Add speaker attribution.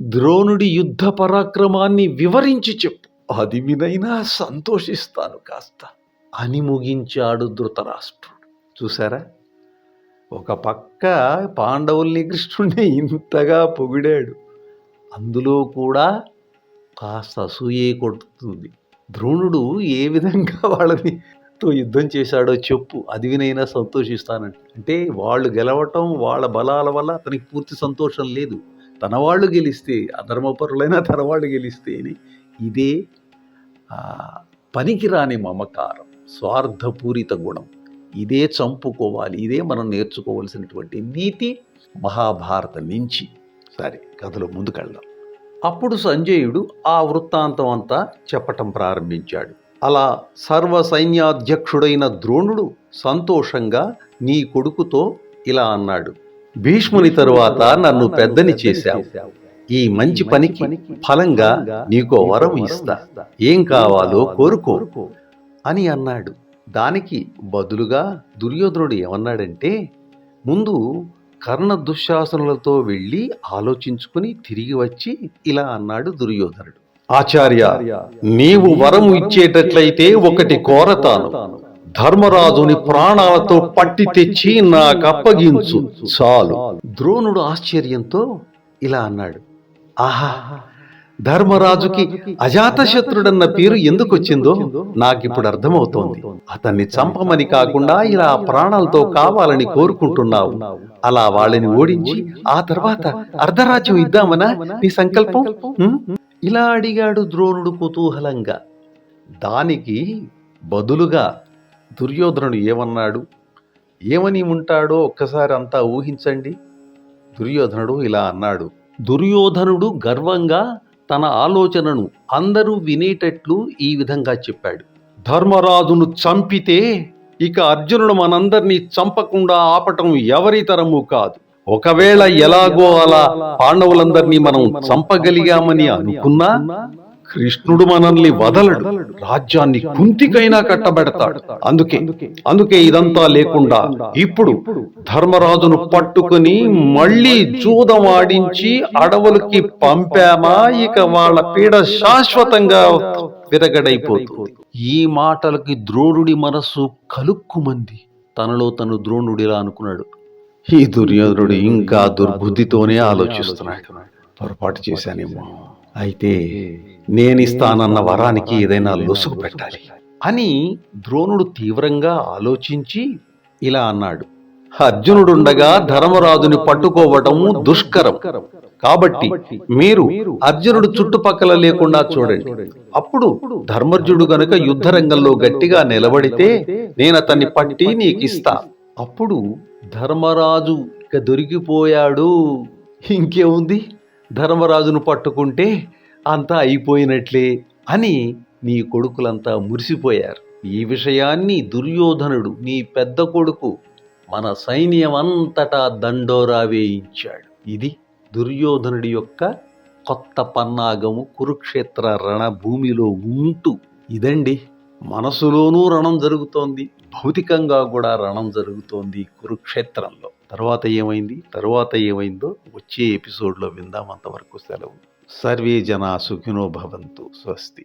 Speaker 1: ద్రోణుడి యుద్ధ పరాక్రమాన్ని వివరించి చెప్పు. అది వినైనా సంతోషిస్తాను కాస్త. అని ముగించాడు ధృతరాష్ట్రుడు. చూసారా ఒక పక్క పాండవుల్ని కృష్ణుణ్ణి ఇంతగా పొగిడాడు. అందులో కూడా కాస్త అసూయే కొడుతుంది. ద్రోణుడు ఏ విధంగా వాళ్ళని తో యుద్ధం చేశాడో చెప్పు. అది వినైనా సంతోషిస్తానంటే. అంటే వాళ్ళు గెలవటం వాళ్ళ బలాల వల్ల అతనికి పూర్తి సంతోషం లేదు. తన వాళ్ళు గెలిస్తే అధర్మపరులైనా తన వాళ్ళు గెలిస్తేనే ఇదే పనికిరాని మమకారం స్వార్థపూరిత గుణం. ఇదే చంపుకోవాలి ఇదే మనం నేర్చుకోవాల్సినటువంటి నీతి మహాభారతం నుంచి. సరే కథలో ముందుకెళ్దాం. అప్పుడు సంజయుడు ఆ వృత్తాంతం అంతా చెప్పటం ప్రారంభించాడు. అలా సర్వ సైన్యాధ్యక్షుడైన ద్రోణుడు సంతోషంగా నీ కొడుకుతో ఇలా అన్నాడు. భీష్ముని తరువాత నన్ను పెద్దని చేశావు. ఈ మంచి పనికి ఫలంగా నీకో వరం ఇస్తా. ఏం కావాలో కోరుకో అని అన్నాడు. దానికి బదులుగా దుర్యోధనుడు ఏమన్నాడంటే ముందు కర్ణ దుశ్శాసనులతో వెళ్ళి ఆలోచించుకుని తిరిగి వచ్చి ఇలా అన్నాడు దుర్యోధనుడు. ఆచార్య నీవు వరము ఇచ్చేటట్లయితే ఒకటి కోరతాను. ధర్మరాజుని ప్రాణాలతో పట్టి తెచ్చి నాకు అప్పగించు. చాలు. ద్రోణుడు ఆశ్చర్యంతో ఇలా అన్నాడు. ఆహా ధర్మరాజుకి అజాతశత్రుడన్న పేరు ఎందుకు వచ్చిందో నాకిప్పుడు అర్థమవుతోంది. అతన్ని చంపమని కాకుండా ఇలా ప్రాణాలతో కావాలని కోరుకుంటున్నావు. అలా వాళ్ళని ఓడించి ఆ తర్వాత అర్ధరాజ్యం ఇద్దామనా నీ సంకల్పం? ఇలా అడిగాడు ద్రోణుడు కుతూహలంగా. దానికి బదులుగా దుర్యోధనుడు ఏమన్నాడు? ఏమని ఉంటాడో ఒక్కసారి అంతా ఊహించండి. దుర్యోధనుడు ఇలా అన్నాడు. దుర్యోధనుడు గర్వంగా తన ఆలోచనను అందరూ వినేటట్లు ఈ విధంగా చెప్పాడు. ధర్మరాజును చంపితే ఇక అర్జునుడు మనందరినీ చంపకుండా ఆపటం ఎవరి తరము కాదు. ఒకవేళ ఎలాగో అలా పాండవులందరినీ మనం చంపగలిగామని అనుకున్నా కృష్ణుడు మనల్ని వదలడు. రాజ్యాన్ని కుంతికైనా కట్టబెడతాడు. అందుకే అందుకే ఇదంతా లేకుండా ఇప్పుడు ధర్మరాజును పట్టుకుని మళ్ళీ జూదం ఆడించి అడవులకి పంపామా? ఇక వాళ్ళ పీడ శాశ్వతంగా విరగడైపోతుంది. ఈ మాటలకి ద్రోణుడి మనస్సు కలుక్కుమంది. తనలో తను ద్రోణుడిలా అనుకున్నాడు. ఈ దుర్యోధనుడు ఇంకా దుర్బుద్ధితోనే ఆలోచిస్తున్నాడు. పొరపాటు చేశానేమో. అయితే నేనిస్తానన్న వరానికి ఏదైనా లొసుగు పెట్టాలి అని ద్రోణుడు తీవ్రంగా ఆలోచించి ఇలా అన్నాడు. అర్జునుడుండగా ధర్మరాజుని పట్టుకోవటం దుష్కరం. కాబట్టి మీరు అర్జునుడు చుట్టుపక్కల లేకుండా చూడండి. అప్పుడు ధర్మర్జుడు గనుక యుద్ధ రంగంలో గట్టిగా నిలబడితే నేను అతన్ని పట్టి నీకిస్తా అప్పుడు ధర్మరాజు ఇక దొరికిపోయాడు. ఇంకేముంది? ధర్మరాజును పట్టుకుంటే అంతా అయిపోయినట్లే అని నీ కొడుకులంతా మురిసిపోయారు. ఈ విషయాన్ని దుర్యోధనుడు నీ పెద్ద కొడుకు మన సైన్యం అంతటా దండోరా వేయించాడు. ఇది దుర్యోధనుడి యొక్క కొత్త పన్నాగము కురుక్షేత్ర రణభూమిలో ఉంటూ. ఇదండి మనసులోనూ రణం జరుగుతోంది భౌతికంగా కూడా రణం జరుగుతోంది కురుక్షేత్రంలో. తర్వాత ఏమైంది? తర్వాత ఏమైందో వచ్చే ఎపిసోడ్లో విందాం అంతవరకు సెలవు. సర్వే జనా సుఖినో భవంతు. స్వస్తి.